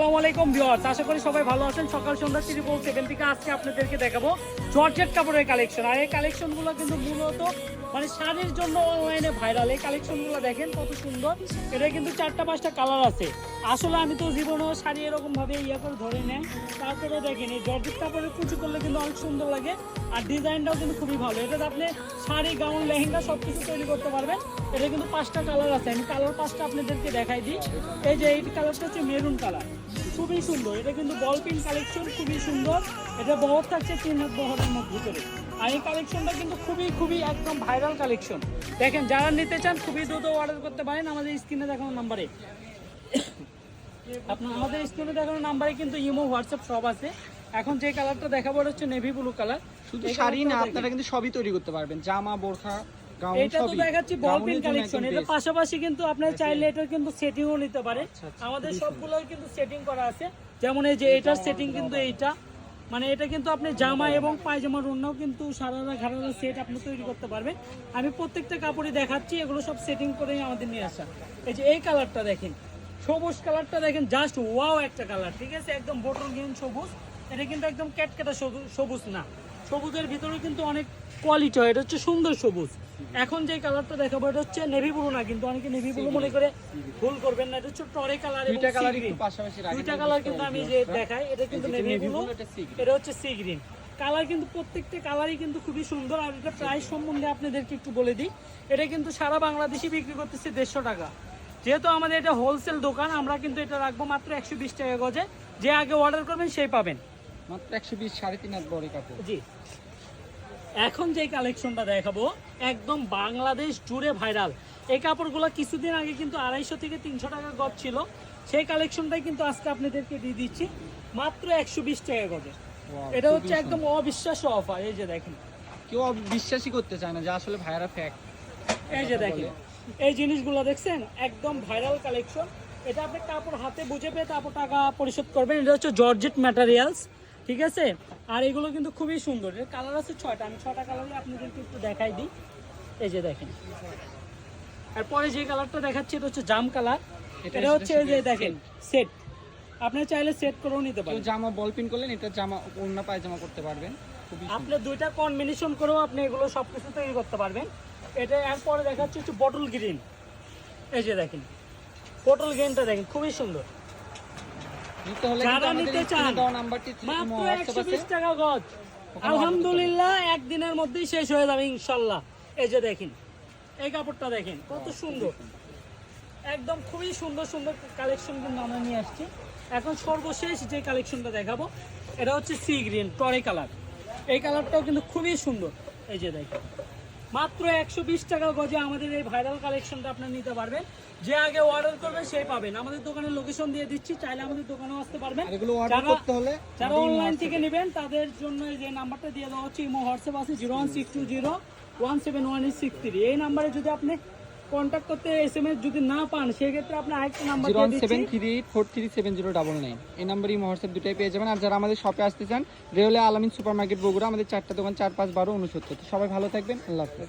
আসসালামু আলাইকুম ভিউয়ার্স, আশা করি সবাই ভালো আছেন। সকাল সন্ধ্যা ত্রিপল সেভেন থেকে আজকে আপনাদেরকে দেখাবো জর্জেট কাপড়ের কালেকশন আর এই কালেকশনগুলো কিন্তু মূলত মানে শাড়ির জন্য অনলাইনে ভাইরাল এই কালেকশনগুলো দেখেন কত সুন্দর। এটা কিন্তু চারটা পাঁচটা কালার আছে। আসলে আমি তো জীবনেও শাড়ি এরকম ভাবে ইয়ে করে ধরে নেয় তারপরে দেখেন, এই জর্জেট কাপড়ের কুচি করলে কিন্তু অনেক সুন্দর লাগে। আর ডিজাইনটাও কিন্তু খুবই ভালো। এটাতে আপনি শাড়ি, গাউন, লেহেঙ্গা সব কিছু তৈরি করতে পারবেন। এটা কিন্তু পাঁচটা কালার আছে। আমি কালার পাঁচটা আপনাদেরকে দেখাই দিই। এই যে এই কালারটা হচ্ছে মেরুন কালার খুবই সুন্দর। এটা কিন্তু বল পিন কালেকশন খুবই সুন্দর। এটা বহর থাকছে তিন হাত বহরের মধ্যে ভিতরে। আর এই কালেকশনটা কিন্তু খুবই খুবই একদম ভাইরাল কালেকশন দেখেন যারা নিতে চান খুবই দ্রুত অর্ডার করতে পারেন। আমাদের স্ক্রিনে দেখানো নাম্বারে আপনার আমাদের স্ক্রিনে দেখানো নাম্বারে কিন্তু ইমো হোয়াটসঅ্যাপ সব আছে। এখন যে কালারটা দেখাবো হচ্ছে নেভি ব্লু কালার শুধু শাড়ি না আপনারা কিন্তু সবই তৈরি করতে পারবেন। জামা বোরখা এটা তো দেখাচ্ছি বল পিন কালেকশন এটা পাশাপাশি কিন্তু আপনার চাইলে এটার কিন্তু সেটিংও নিতে পারে। আচ্ছা, আচ্ছা, আমাদের সবগুলোই কিন্তু সেটিং করা আছে। যেমন এই যে এটার সেটিং কিন্তু এইটা। মানে এটা কিন্তু আপনি জামা এবং পায়জামার অন্যও কিন্তু সারারা ঘাড়ারা সেট আপনি তৈরি করতে পারবেন। আমি প্রত্যেকটা কাপড়ই দেখাচ্ছি এগুলো সব সেটিং করেই আমাদের নিয়ে আসা। এই যে এই কালারটা দেখেন সবুজ কালারটা দেখেন জাস্ট ওয়াও একটা কালার ঠিক আছে? একদম বোটল গ্রিন সবুজ। এটা কিন্তু একদম ক্যাটকেটা সবু- সবুজ না। সবুজের ভিতরে কিন্তু অনেক কোয়ালিটি হয়। এটা হচ্ছে সুন্দর সবুজ। এখন যে কালারটা দেখাবো এটা হচ্ছে নেভি ব্লু না কিন্তু অনেকে নেভি ব্লু মনে করে ভুল করবেন না এটা হচ্ছে টরে কালার এবং দুইটা কালার একটু পাশাপাশি রাখেন দুইটা কালার কিন্তু আমি যে দেখাই এটা কিন্তু নেভি ব্লু এটা এটা হচ্ছে সি গ্রিন কালার কিন্তু প্রত্যেকটা কালারই কিন্তু খুবই সুন্দর আর এটা প্রাইস সম্বন্ধে আপনাদেরকে একটু বলে দিই। এটা কিন্তু সারা বাংলাদেশে বিক্রি করতেছে দেড়শো টাকা। যেহেতু আমাদের এটা হোলসেল দোকান আমরা কিন্তু এটা রাখব মাত্র একশো বিশ টাকা গজে। যে আগে অর্ডার করবেন সেই পাবেন। মাত্র একশো বিশ সাড়ে তিন হাত বড় কাপড়। জি। এখন যে কালেকশনটা দেখাবো একদম বাংলাদেশ জুড়ে ভাইরাল এই কাপড়গুলো কিছুদিন আগে কিন্তু আড়াইশো থেকে তিনশো টাকা গজ ছিল। সেই কালেকশনটাই কিন্তু আজকে আপনাদেরকে দিয়ে দিচ্ছি। মাত্র একশো বিশ টাকা গজে। এটা হচ্ছে একদম অবিশ্বাস্য অফার এই যে দেখেন। কেউ বিশ্বাসই করতে চায় না যে আসলে ভাইরা ফ্যাক এই যে দেখেন। এই জিনিসগুলো দেখছেন? একদম ভাইরাল কালেকশন এটা আপনি কাপড় হাতে বুঝে পেয়ে তারপর টাকা পরিশোধ করবেন। এটা হচ্ছে জর্জেট ম্যাটেরিয়ালস ঠিক আছে? আর এগুলো কিন্তু খুবই সুন্দর। এর কালার আছে ছয়টা। আমি ছয়টা কালারই আপনাদেরকে একটু দেখাই দিই। এই যে দেখেন। আর পরে যে কালারটা দেখাচ্ছি এটা হচ্ছে জাম কালার এটা হচ্ছে এই যে দেখেন সেট। আপনি চাইলে সেট করেও নিতে পারেন। জামা বল পিন করলেন এটা জামা অন্য পায়জামা করতে পারবেন। আপনি দুইটা কম্বিনেশন করেও আপনি এগুলো সব কিছু তৈরি করতে পারবেন। এটা এরপরে দেখাচ্ছে হচ্ছে বটল গ্রিন এই যে দেখেন। বটল গ্রিনটা দেখেন খুবই সুন্দর। নিতে হলে যারা নিতে চান, মাত্র একশো বিশ টাকা গজ। আলহামদুলিল্লাহ একদিনের মধ্যেই শেষ হয়ে যাবে ইনশাল্লাহ। এই যে দেখেন এই কাপড়টা দেখেন কত সুন্দর। একদম খুবই সুন্দর সুন্দর কালেকশন কিন্তু আমরা নিয়ে আসছি। এখন সর্বশেষ যে কালেকশনটা দেখাবো এটা হচ্ছে সি গ্রিন টরে কালার। এই কালারটাও কিন্তু খুবই সুন্দর। এই যে দেখেন মাত্র একশো বিশ টাকা গজে আমাদের এই ভাইরাল কালেকশনটা আপনার নিতে পারবেন। যে আগে অর্ডার করবেন সেই পাবেন। আমাদের দোকানের লোকেশন দিয়ে দিচ্ছি চাইলে আমাদের দোকানেও আসতে পারবেন। যারা- অনলাইন থেকে নেবেন তাদের জন্য এই যে নাম্বারটা দিয়ে দেওয়া হচ্ছে ইমো হোয়াটসঅ্যাপ আছে zero one six two zero one seven one eight six three. এই নাম্বারে যদি আপনি কন্ট্যাক্ট করতে এস এম এস যদি না পান, সেক্ষেত্রে আপনি আরেকটা number zero seven three four three seven zero double nine. এই নাম্বারই হোয়াটসঅ্যাপ দুটাই পেয়ে যাবেন। আর যারা আমাদের শপে আসতে চান, রেওলে আলামিন সুপার মার্কেট বগুড়া, আমাদের চারটা দোকান, চার পাঁচ, বারো উনসত্তর সবাই ভালো থাকবেন। আল্লাহ হাফেজ।